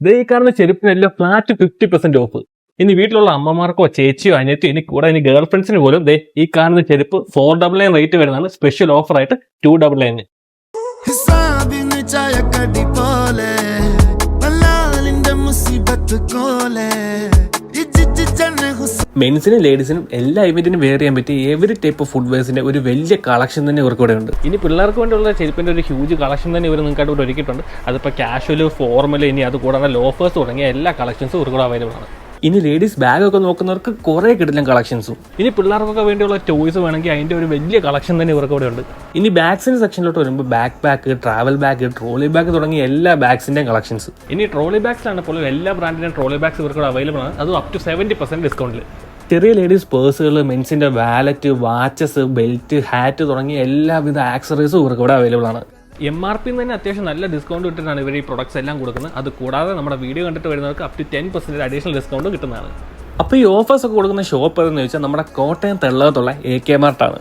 ഈ ചെരുപ്പിനെല്ലാം flat fifty percent off ഇനി വീട്ടിലുള്ള അമ്മമാർക്കോ ചേച്ചിയോ അനിയത്തിയോ ഇനി കൂടെ ഇനി ഗേൾ ഫ്രണ്ട്സിന് പോലും ദേ ഈ കാണുന്ന ചെരുപ്പ് ഫോർ ഡബിൾ നയൻ റേറ്റ് വരുന്നതാണ്. സ്പെഷ്യൽ ഓഫർ ആയിട്ട് ടു ഡബിൾ നയൻ പോലെ. മെൻസിനും ലേഡീസിനും എല്ലാ ഇവന്റിനും വെയർ ചെയ്യാൻ പറ്റിയ എവറി ടൈപ്പ് ഓഫ് ഫുഡ് വെയർസിന്റെ ഒരു വലിയ കളക്ഷൻ തന്നെ ഇവർക്ക് ഇവിടെ ഉണ്ട്. ഇനി പിള്ളേർക്ക് വേണ്ടിയുള്ള ചെരുപ്പിന്റെ ഒരു ഹ്യൂജ് കളക്ഷൻ തന്നെ ഇവർ നിങ്ങൾക്ക് ഇവിടെ ഒരുക്കിയിട്ടുണ്ട്. അതിപ്പോൾ കാഷ്വൽ ഫോർമൽ ഇനി അത് കൂടാതെ ലോഫേഴ്സ് തുടങ്ങിയ എല്ലാ കളക്ഷൻസും ഇവർക്ക് അവൈലബിൾ ആണ്. ഇനി ലേഡീസ് ബാഗ് ഒക്കെ നോക്കുന്നവർക്ക് കുറേ കിട്ടില്ല കളക്ഷൻസും ഇനി പിള്ളേർക്കൊക്കെ വേണ്ടിയുള്ള ടോയ്സ് വേണമെങ്കിൽ അതിന്റെ ഒരു വലിയ കളക്ഷൻ തന്നെ ഇവർക്ക് ഇവിടെ ഉണ്ട്. ഇനി ബാഗ്സിന്റെ സെക്ഷനിലോട്ട് വരുമ്പോൾ backpack travel bag trolley bag തുടങ്ങിയ എല്ലാ ബാഗ്സിന്റെയും കളക്ഷൻസ് ഇനി ട്രോളി ബാഗ്സിലാണ് പോലും എല്ലാ ബ്രാൻഡിന്റെ ട്രോളി ബാഗ്സ് ഇവർക്ക് അവൈലബിൾ ആണ്. അതും അപ് ടു സെവന്റി പെർസെന്റ് ഡിസ്കൗണ്ടിൽ ചെറിയ ലേഡീസ് പേഴ്സുകൾ മെൻസിന്റെ വാലറ്റ് വാച്ചസ് ബെൽറ്റ് ഹാറ്റ് തുടങ്ങിയ എല്ലാവിധ ആക്സറീസും ഇവർക്ക് ഇവിടെ അവൈലബിൾ ആണ്. എം ആർ പി തന്നെ അത്യാവശ്യം നല്ല ഡിസ്കൗണ്ട് കിട്ടിയിട്ടാണ് ഇവർ ഈ പ്രൊഡക്ട്സ് എല്ലാം കൊടുക്കുന്നത്. അത് കൂടാതെ നമ്മുടെ വീഡിയോ കണ്ടിട്ട് വരുന്നവർക്ക് up to ten percent additional ഡിസ്കൗണ്ടും കിട്ടുന്നതാണ്. അപ്പോൾ ഈ ഓഫേഴ്സ് ഒക്കെ കൊടുക്കുന്ന ഷോപ്പ് ഏതെന്ന് ചോദിച്ചാൽ നമ്മുടെ കോട്ടയം തെള്ളകത്തുള്ള എ കെ മാർട്ടാണ്